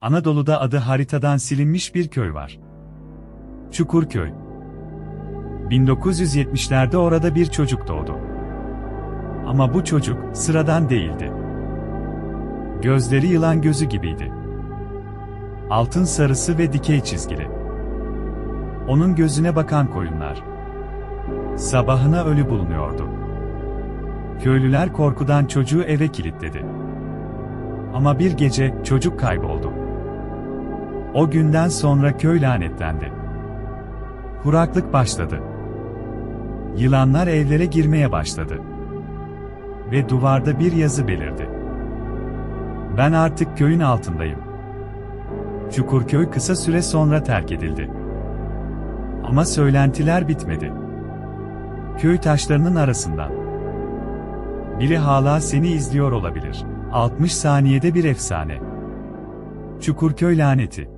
Anadolu'da adı haritadan silinmiş bir köy var. Çukurköy. 1970'lerde orada bir çocuk doğdu. Ama bu çocuk sıradan değildi. Gözleri yılan gözü gibiydi. Altın sarısı ve dikey çizgili. Onun gözüne bakan koyunlar. Sabahına ölü bulunuyordu. Köylüler korkudan çocuğu eve kilitledi. Ama bir gece çocuk kayboldu. O günden sonra köy lanetlendi. Kuraklık başladı. Yılanlar evlere girmeye başladı. Ve duvarda bir yazı belirdi. Ben artık köyün altındayım. Çukurköy kısa süre sonra terk edildi. Ama söylentiler bitmedi. Köy taşlarının arasından. Biri hala seni izliyor olabilir. 60 saniyede bir efsane. Çukurköy laneti.